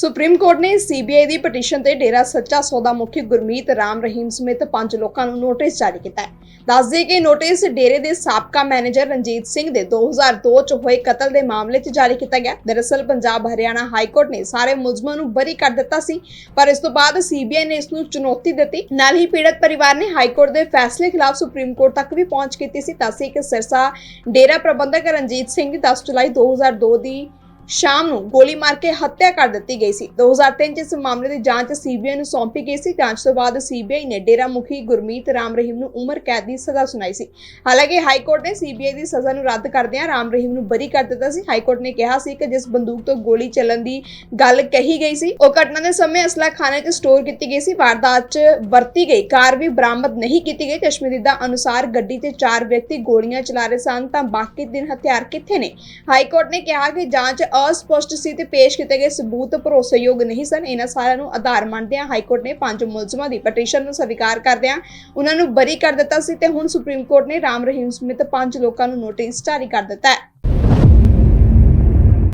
Supreme court ਨੇ CBI ਦੀ petition ਤੇ ਡੇਰਾ ਸੱਚਾ ਸੌਦਾ ਮੁਖੀ ਗੁਰਮੀਤ ਰਾਮ ਰਹੀਮ ਸਮੇਤ ਪੰਜ ਲੋਕਾਂ ਨੂੰ ਨੋਟਿਸ ਜਾਰੀ ਕੀਤਾ ਹੈ। ਦੱਸਦੇ ਕਿ ਨੋਟਿਸ ਡੇਰੇ ਦੇ ਸਾਬਕਾ ਮੈਨੇਜਰ ਰਣਜੀਤ ਸਿੰਘ ਦੇ 2002 ਚ ਹੋਏ ਕਤਲ ਦੇ ਮਾਮਲੇ 'ਚ ਜਾਰੀ ਕੀਤਾ ਗਿਆ। ਦਰਅਸਲ ਪੰਜਾਬ ਹਰਿਆਣਾ ਹਾਈ ਕੋਰਟ ਨੇ ਸਾਰੇ ਮੁਲਜ਼ਮਾਂ ਨੂੰ ਬਰੀ ਕਰ ਦਿੱਤਾ ਸੀ, ਪਰ ਇਸ ਤੋਂ ਬਾਅਦ ਸੀਬੀਆਈ ਨੇ ਇਸ ਨੂੰ ਚੁਣੌਤੀ ਦਿੱਤੀ। ਨਾਲ ਹੀ ਪੀੜਤ ਪਰਿਵਾਰ ਨੇ ਹਾਈ ਕੋਰਟ ਦੇ ਫੈਸਲੇ ਖਿਲਾਫ ਸੁਪਰੀਮ ਕੋਰਟ ਤੱਕ ਵੀ ਪਹੁੰਚ ਕੀਤੀ ਸੀ। ਤਾਂ ਸੀ ਕਿ ਸਿਰਸਾ ਡੇਰਾ ਪ੍ਰਬੰਧਕ ਰਣਜੀਤ ਸਿੰਘ ਦੀ 10 ਜੁਲਾਈ 2002 ਦੀ ਸ਼ਾਮ ਨੂੰ ਗੋਲੀ ਮਾਰ ਕੇ ਹੱਤਿਆ ਕਰ ਦਿੱਤੀ ਗਈ ਸੀ। 2003 ਚ ਇਸ ਮਾਮਲੇ ਦੀ ਜਾਂਚ ਸੀਬੀਆਈ ਨੂੰ ਸੌਂਪੀ ਗਈ ਸੀ। ਜਾਂਚ ਤੋਂ ਬਾਅਦ ਸੀਬੀਆਈ ਨੇ ਡੇਰਾ ਮੁਖੀ ਗੁਰਮੀਤ ਰਾਮ ਰਹੀਮ ਨੂੰ ਉਮਰ ਕੈਦ ਦੀ ਸਜ਼ਾ ਸੁਣਾਈ ਸੀ। ਹਾਲਾਂਕਿ ਹਾਈ ਕੋਰਟ ਨੇ ਸੀਬੀਆਈ ਦੀ ਸਜ਼ਾ ਨੂੰ ਰੱਦ ਕਰਦਿਆਂ ਰਾਮ ਰਹੀਮ ਨੂੰ ਬਰੀ ਕਰ ਦਿੱਤਾ ਸੀ। ਹਾਈ ਕੋਰਟ ਨੇ ਕਿਹਾ ਸੀ ਕਿ ਜਿਸ ਬੰਦੂਕ ਤੋਂ ਗੋਲੀ ਚੱਲਣ ਦੀ ਗੱਲ ਕਹੀ ਗਈ ਸੀ, ਉਹ ਘਟਨਾ ਦੇ ਸਮੇਂ ਅਸਲਾ ਖਾਨੇ 'ਚ ਸਟੋਰ ਕੀਤੀ ਗਈ ਸੀ। ਵਾਰਦਾਤ 'ਚ ਵਰਤੀ ਗਈ। ਕਾਰ ਵੀ ਬਰਾਮਦ ਨਹੀਂ ਕੀਤੀ ਗਈ। ਚਸ਼ਮਦੀਦਾ ਅਨੁਸਾਰ ਗੱਡੀ ਤੇ ਚਾਰ ਵਿਅਕਤੀ ਗੋਲੀਆਂ ਚਲਾ ਰਹੇ ਸਨ, ਤਾਂ ਬਾਕੀ ਤਿੰਨ ਹਥਿਆਰ ਕਿੱਥੇ ਨੇ? ਹਾਈ ਕੋਰਟ ਨੇ ਕਿਹਾ ਕਿ ਜਾਂਚ ਅਸਪਸ਼ਟ ਸੀ ਤੇ ਪੇਸ਼ ਕੀਤੇ ਗਏ ਸਬੂਤ ਭਰੋਸੇਯੋਗ ਨਹੀਂ ਸਨ। ਇਹਨਾਂ ਸਾਰਿਆਂ ਨੂੰ ਆਧਾਰ ਮੰਨਦਿਆਂ ਹਾਈ ਕੋਰਟ ਨੇ ਪੰਜ ਮੁਲਜ਼ਮਾਂ ਦੀ ਪਟੀਸ਼ਨ ਨੂੰ ਸਵੀਕਾਰ ਕਰਦਿਆਂ ਉਹਨਾਂ ਨੂੰ ਬਰੀ ਕਰ ਦਿੱਤਾ ਸੀ ਤੇ ਹੁਣ ਸੁਪਰੀਮ ਕੋਰਟ ਨੇ ਰਾਮ ਰਹੀਮ ਸਮੇਤ ਪੰਜ ਲੋਕਾਂ ਨੂੰ ਨੋਟਿਸ ਜਾਰੀ ਕਰ ਦਿੱਤਾ ਹੈ।